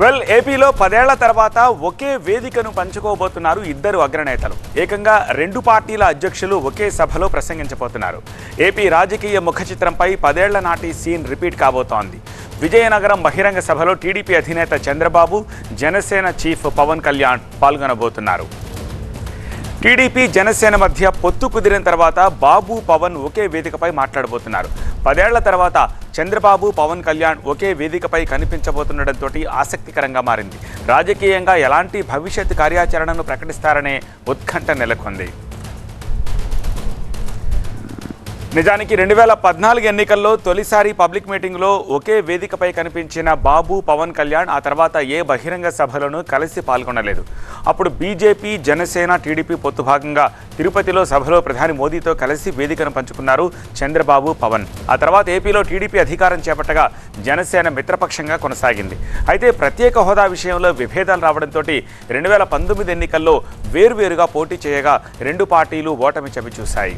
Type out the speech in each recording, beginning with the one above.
Well ఏపీలో పదేళ్ళ తర్వాత ఒకే వేదికను పంచుకోబోతున్నారు ఇద్దరు అగ్రనేతలు. ఏకంగా రెండు పార్టీల అధ్యక్షులు ఒకే సభలో ప్రసంగించబోతున్నారు. ఏపీ రాజకీయ ముఖ చిత్రంపై పదేళ్ళ నాటి సీన్ రిపీట్ కాబోతోంది. విజయనగరం బహిరంగ సభలో టీడీపీ అధినేత చంద్రబాబు జనసేన చీఫ్ పవన్ కళ్యాణ్ పాల్గొనబోతున్నారు. టీడీపీ జనసేన మధ్య పొత్తు కుదిరిన తర్వాత బాబు పవన్ ఒకే వేదికపై మాట్లాడబోతున్నారు. పదేళ్ళ తర్వాత చంద్రబాబు పవన్ కళ్యాణ్ ఒకే వేదికపై కనిపించబోతుండటంతో ఆసక్తికరంగా మారింది. రాజకీయంగా ఎలాంటి భవిష్యత్ కార్యాచరణను ప్రకటిస్తారనే ఉత్కంఠ నెలకొంది. నిజానికి రెండు వేల పద్నాలుగు ఎన్నికల్లో తొలిసారి పబ్లిక్ మీటింగ్లో ఒకే వేదికపై కనిపించిన బాబు పవన్ కళ్యాణ్ ఆ తర్వాత ఏ బహిరంగ సభలోనూ కలిసి పాల్గొనలేదు. అప్పుడు బీజేపీ జనసేన టీడీపీ పొత్తు భాగంగా తిరుపతిలో సభలో ప్రధాని మోదీతో కలిసి వేదికను పంచుకున్నారు చంద్రబాబు పవన్. ఆ తర్వాత ఏపీలో టీడీపీ అధికారం చేపట్టగా జనసేన మిత్రపక్షంగా కొనసాగింది. అయితే ప్రత్యేక హోదా విషయంలో విభేదాలు రావడంతో రెండు వేల పంతొమ్మిది ఎన్నికల్లో వేర్వేరుగా పోటీ చేయగా రెండు పార్టీలు ఓటమి చవిచూశాయి.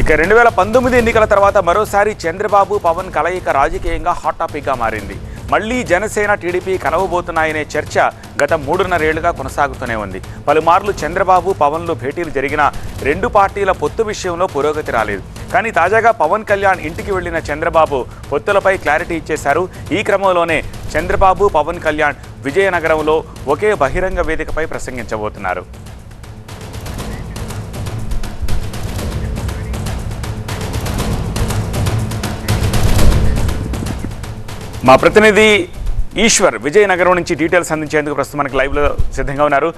ఇక రెండు వేల పంతొమ్మిది ఎన్నికల తర్వాత మరోసారి చంద్రబాబు పవన్ కలయిక రాజకీయంగా హాట్ టాపిక్గా మారింది. మళ్ళీ జనసేన టీడీపీ కలవబోతున్నాయనే చర్చ గత మూడున్నరేళ్ళుగా కొనసాగుతూనే ఉంది. పలుమార్లు చంద్రబాబు పవన్లు భేటీలు జరిగిన రెండు పార్టీల పొత్తు విషయంలో పురోగతి రాలేదు. కానీ తాజాగా పవన్ కళ్యాణ్ ఇంటికి వెళ్ళిన చంద్రబాబు పొత్తులపై క్లారిటీ ఇచ్చేశారు. ఈ క్రమంలోనే చంద్రబాబు పవన్ కళ్యాణ్ విజయనగరంలో ఒకే బహిరంగ వేదికపై ప్రసంగించబోతున్నారు. మా ప్రతినిధి ఈశ్వర్ విజయనగరం నుంచి డీటెయిల్స్ అందించేందుకు ప్రస్తుతం మనకి లైవ్లో సిద్ధంగా ఉన్నారు.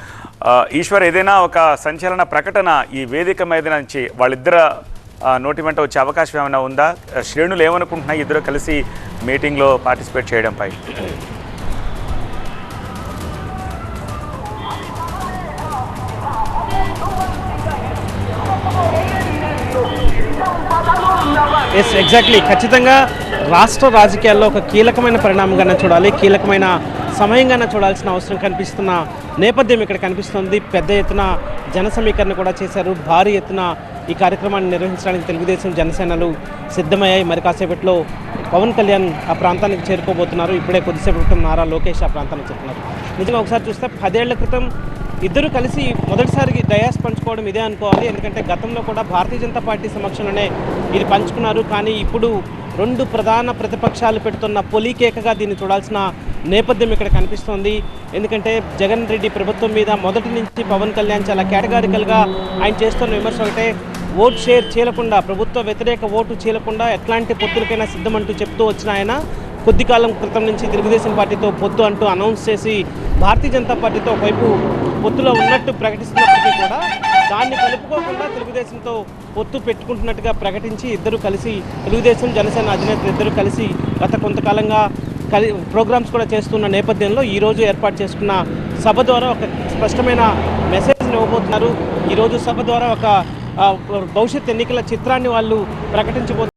ఈశ్వర్ ఏదైనా ఒక సంచలన ప్రకటన ఈ వేదిక మీద నుంచి వాళ్ళిద్దరు నోటి వెంట వచ్చే అవకాశం ఏమైనా ఉందా? శ్రేణులు ఏమనుకుంటున్నాయి? ఇద్దరు కలిసి మీటింగ్లో పార్టిసిపేట్ చేయడంపై. ఎస్ ఎగ్జాక్ట్లీ ఖచ్చితంగా రాష్ట్ర రాజకీయాల్లో ఒక కీలకమైన పరిణామంగానే చూడాలి కీలకమైన సమయంగానే చూడాల్సిన అవసరం కనిపిస్తున్న నేపథ్యం ఇక్కడ కనిపిస్తుంది. పెద్ద ఎత్తున జన సమీకరణ కూడా చేశారు. భారీ ఎత్తున ఈ కార్యక్రమాన్ని నిర్వహించడానికి తెలుగుదేశం జనసేనలు సిద్ధమయ్యాయి. మరి కాసేపట్లో పవన్ కళ్యాణ్ ఆ ప్రాంతానికి చేరుకోబోతున్నారు. ఇప్పుడే కొద్దిసేపు క్రితం నారా లోకేష్ ఆ ప్రాంతానికి చెప్తున్నారు నిజంగా ఒకసారి చూస్తే పదేళ్ళ క్రితం ఇద్దరు కలిసి మొదటిసారి డయాస్ పంచుకోవడం ఇదే అనుకోవాలి. ఎందుకంటే గతంలో కూడా భారతీయ జనతా పార్టీ సమక్షంలోనే ఇది పంచుకున్నారు. కానీ ఇప్పుడు రెండు ప్రధాన ప్రతిపక్షాలు పెడుతున్న పొలికేకగా దీన్ని చూడాల్సిన నేపథ్యం ఇక్కడ కనిపిస్తోంది. ఎందుకంటే జగన్ రెడ్డి ప్రభుత్వం మీద మొదటి నుంచి పవన్ కళ్యాణ్ చాలా కేటగారికల్గా ఆయన చేస్తున్న విమర్శ ఒకటే ఓటు షేర్ చేయకుండా ప్రభుత్వ వ్యతిరేక ఓటు చేయకుండా ఎట్లాంటి పొత్తులకైనా సిద్ధమంటూ చెప్తూ వచ్చిన ఆయన. కొద్ది కాలం క్రితం నుంచి తెలుగుదేశం పార్టీతో పొత్తు అంటూ అనౌన్స్ చేసి భారతీయ జనతా పార్టీతో ఒకవైపు పొత్తులో ఉన్నట్టు ప్రకటిస్తున్నప్పటికీ కూడా దాన్ని కలుపుకోకుండా తెలుగుదేశంతో పొత్తు పెట్టుకుంటున్నట్టుగా ప్రకటించి ఇద్దరు కలిసి తెలుగుదేశం జనసేన అధినేతలు ఇద్దరు కలిసి గత కొంతకాలంగా కలి ప్రోగ్రామ్స్ కూడా చేస్తున్న నేపథ్యంలో ఈరోజు ఏర్పాటు చేసుకున్న సభ ద్వారా ఒక స్పష్టమైన మెసేజ్ని ఇవ్వబోతున్నారు. ఈరోజు సభ ద్వారా ఒక భవిష్యత్ ఎన్నికల చిత్రాన్ని వాళ్ళు ప్రకటించబోతున్నారు.